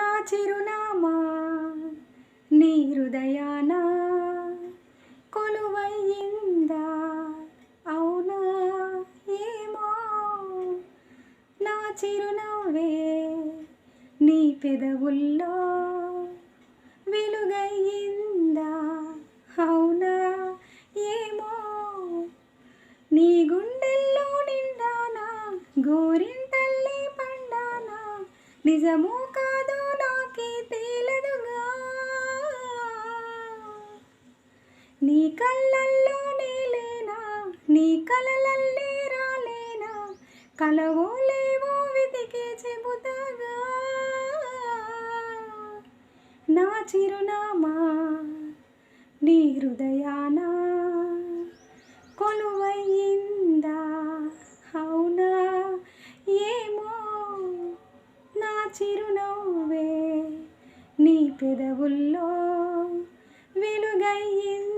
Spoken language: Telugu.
నా చిరునామా నీ హృదయాన? కొలువయ్యిందా? అవునా? ఏమో? నా చిరునవ్వే నీ పెదవుల్లో వెలుగయ్యిందా? అవునా? ఏమో? నీ గుండెల్లో నిండానా? గోరింటల్లి పండానా? కా కాదో తేలదుగా. నీ కళ్ళల్లోనే లేనా నీ కలలల్లే రాలేనా కలవో లేవో వెతికే చెబుతాగా. నా చిరునామా నీ హృదయానా కొలువయ్యిందా? అవునా? ఏమో నా చిరునా పెదవుల్లో వెలుగయ్యిందా.